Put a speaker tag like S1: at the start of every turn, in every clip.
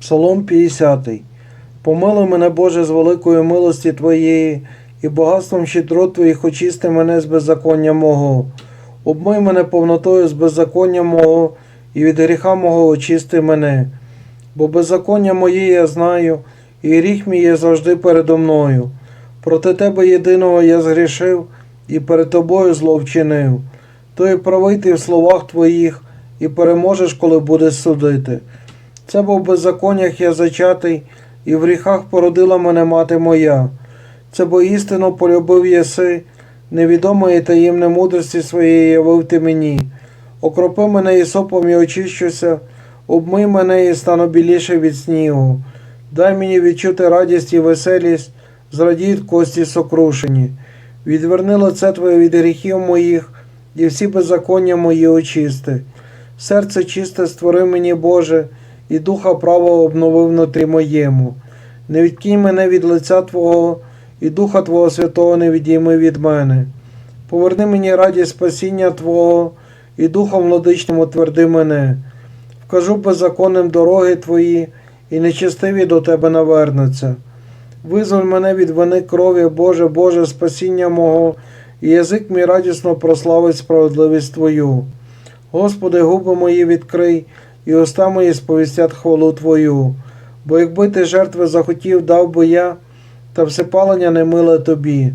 S1: Псалом 50. Помилуй мене, Боже, з великої милості Твоєї, і багатством щедрот Твоїх очисти мене з беззаконня мого. Обмий мене повнотою з беззаконня мого, і від гріха мого очисти мене. Бо беззаконня моє я знаю, і гріх мій є завжди передо мною. Проти Тебе єдиного я згрішив, і перед Тобою зло вчинив. То і правий ти в словах Твоїх, і переможеш, коли будеш судити. Це був в беззаконнях я зачатий, і в гріхах породила мене мати моя. Це бо істину полюбив єси, невідомої таємне мудрості своєї явив ти мені. Окропи мене ісопом і очищуся, обмий мене і стану біліше від снігу. Дай мені відчути радість і веселість, зрадіють кості сокрушені. Відверни лице Твоє від гріхів моїх, і всі беззаконня мої очисти. Серце чисте створи мені, Боже, і духа правого обнови внутрі моєму. Не відкинь мене від лиця Твого, і Духа Твого Святого не відійми від мене. Поверни мені радість спасіння Твого, і Духом владичним утверди мене. Вкажу беззаконним дороги Твої, і нечестиві до Тебе навернуться. Визволь мене від вини крові, Боже, Боже, спасіння мого, і язик мій радісно прославить справедливість Твою. Господи, губи мої відкрий, і уста мої сповістять хвалу Твою. Бо якби ти жертви захотів, дав би я, та всепалення не миле тобі.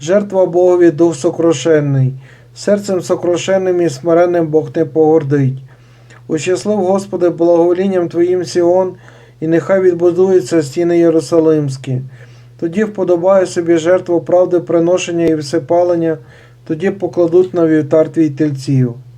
S1: Жертва Богові дух сокрушенний, серцем сокрушенним і смиренним Бог не погордить. Ущаслив, Господи, благоволінням Твоїм Сіон, і нехай відбудуються стіни Єрусалимські. Тоді вподобає собі жертву правди приношення і всепалення, тоді покладуть на вівтар твій тельців.